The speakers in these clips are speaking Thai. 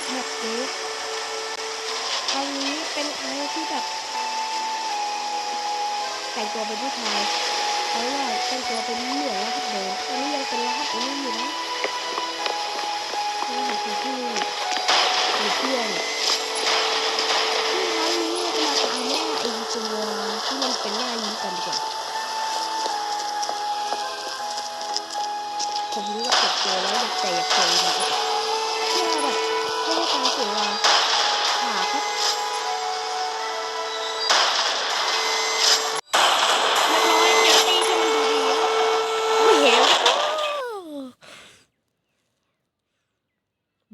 กแมปนี้ครั้งนี้เป็นครั้งที่แบบแต่งตัวเป็นผู้ชายเอาว่าแต่งตัวเป็นเหมือนรหัสเดิมตอนนี้ยังเป็นรหัสอันนี้อยู่นะรหัสที่ที่มีเพื่อนซึ่ครั้งนี้เราจะมาตามล่าไอ้ตัวที่มันเป็นหน้ายิ้มกันดีกว่าผมรู้ว่าเก็บตัวแล้วอยากแต่อยากเจอแบบเพื่อแบบ งเสีหาค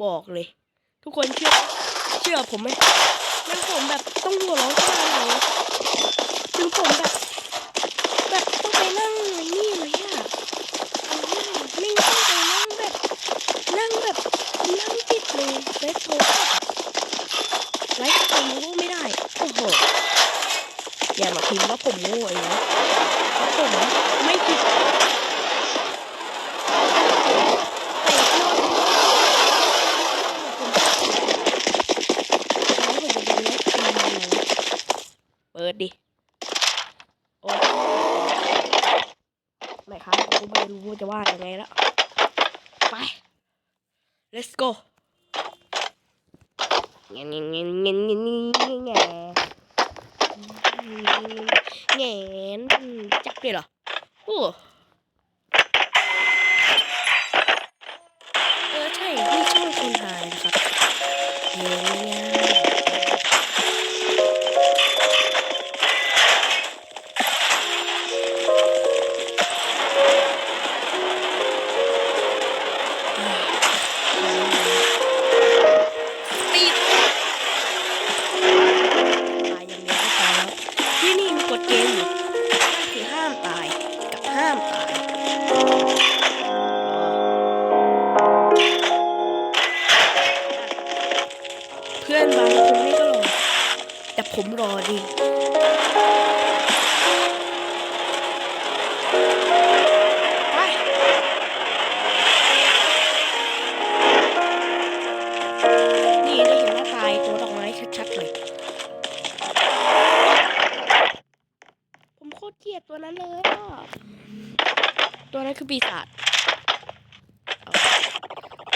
บอกเลย ทุกคนเชื่อ เชื่อผมไหมแม่ผมแบบต้องหัวร้องตามเลย อย่ามาพิมพ์ว่าผมโง่เองนะเพราะผมไม่ผิดแต่ก็เปิดดิ โอ้ยไม่ครับกูไม่รู้ว่าจะว่ายังไงแล้ว ไป let's go เงี้ยเงี้ยเงี้ยเงี้ยเงี้ย แงนจับเลยเหรอโอ้ ที่นี่มีกฎเกณฑ์อยู่นั่นคือห้ามตายกับห้ามตาย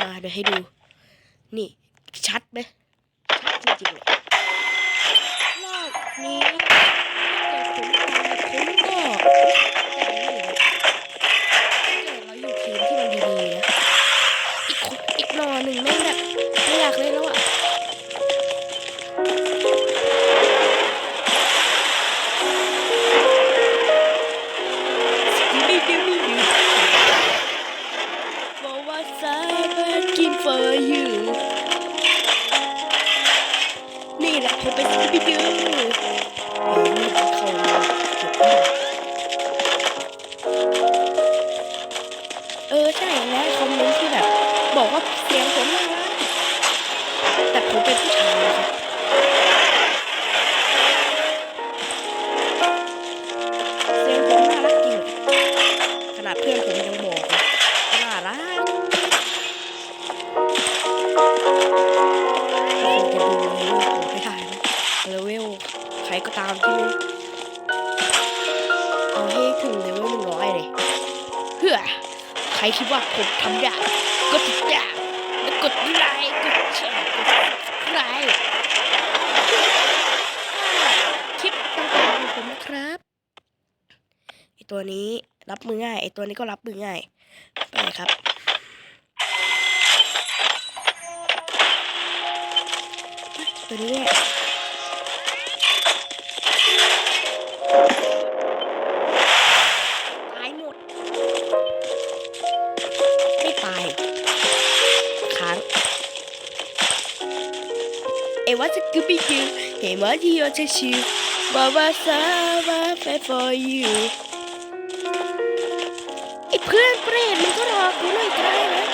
อ่าเดี๋ยวให้ดู นี่ ชัดไหมชัดจริงๆเลยรอบนี้ Спасибо. เพื่อใครคิดว่าผมทำได้ก็ติดตามและกดไลค์กดแชร์กด subscribe คลิปต่างๆของผมนะครับไอตัวนี้รับมือง่ายไอตัวนี้ก็รับมือง่ายไปครับตัวนี้ It was a good you. It was your tissue. What าแฟ I for you? ไอเพื่อนเปรตมันก็รอกูหน่อยก็ได้นะ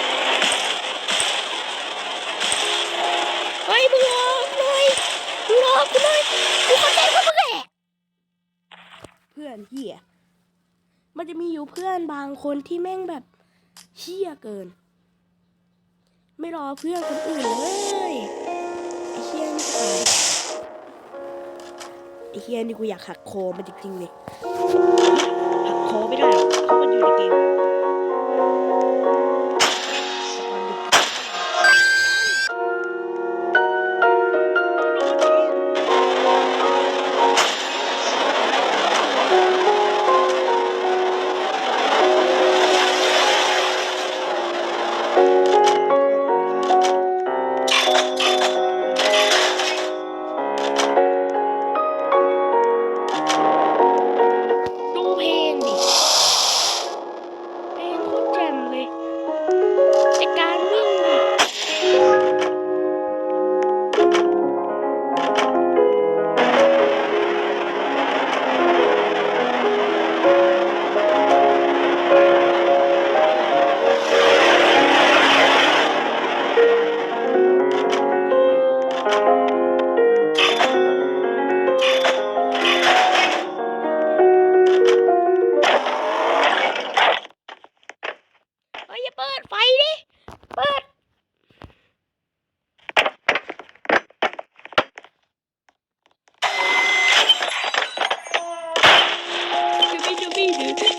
ไอ้มึงรอหน่อยมึงรอกูหน่อยกูเข้าใจว่ามึงแหละเพื่อนเฮียมันจะมีอยู่เพื่อนบางคนที่แม่งแบบเฮียเกิน ไม่รอเพื่อนคนอื่นเลย ฮียนไอเฮียนี่กูอยากหักคอมันจริงๆเลยหักคอไม่ได้หรอกเพราะมันอยู่ในเกม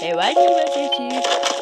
Hey, why do you.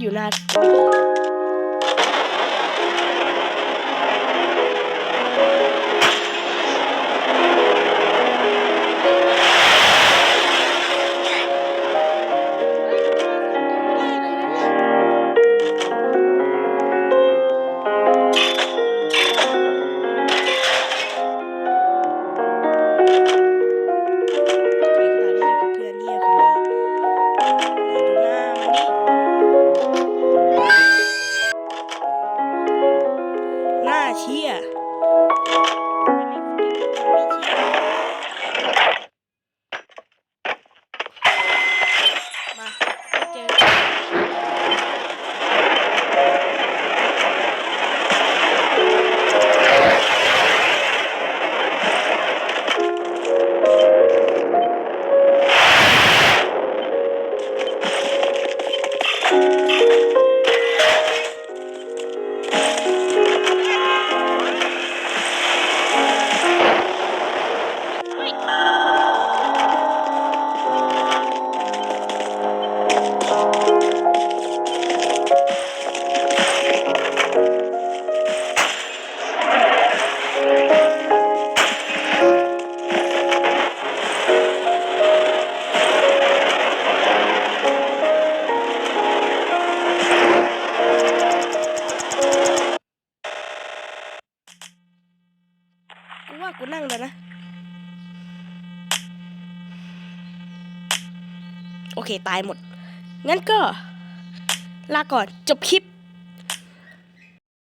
อยู่นาน คตายหมด งั้นก็ลาก่อนจบคลิป